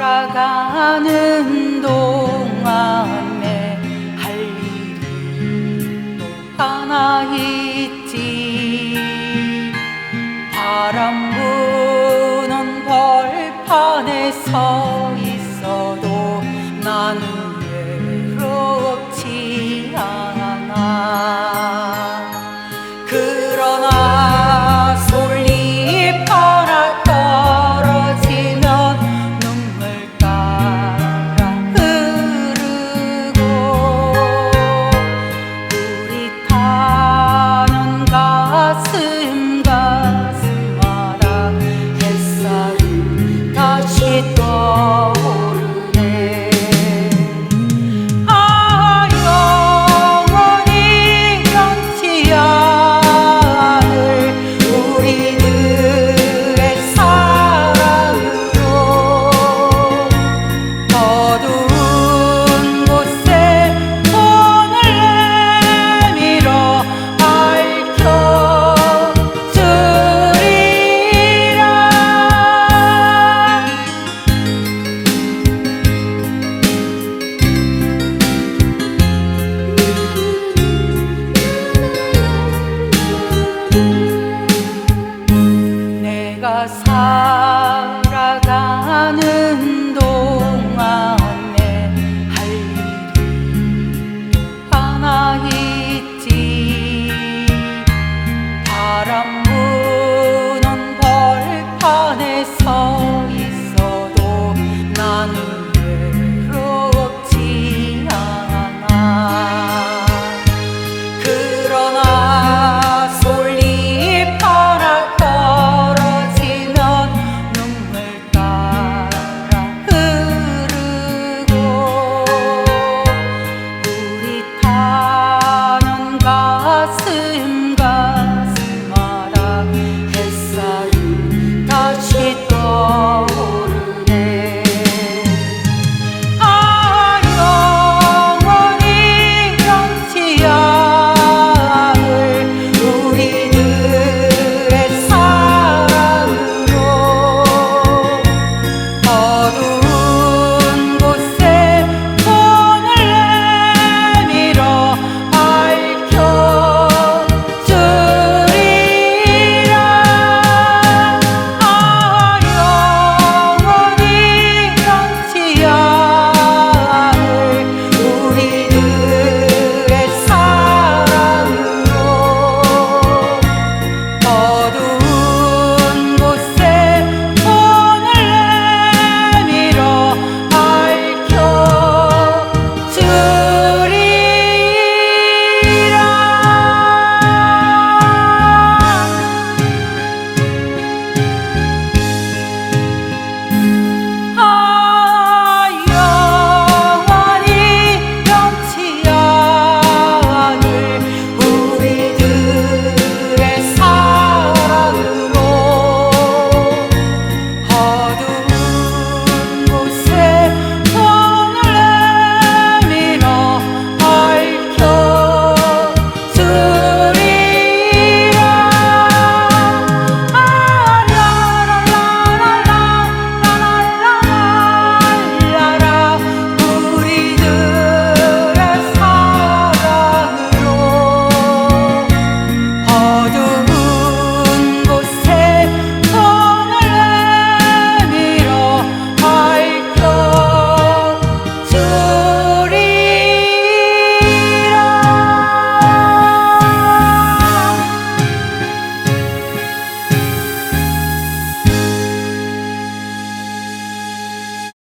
살아가는 동안에 할 일이 또 하나 있지. 바람 부는 벌판에 서 있어도 나는 살아가는 동안에 할일 하나 있지. 바람 부는 벌판에 서 있어도 나는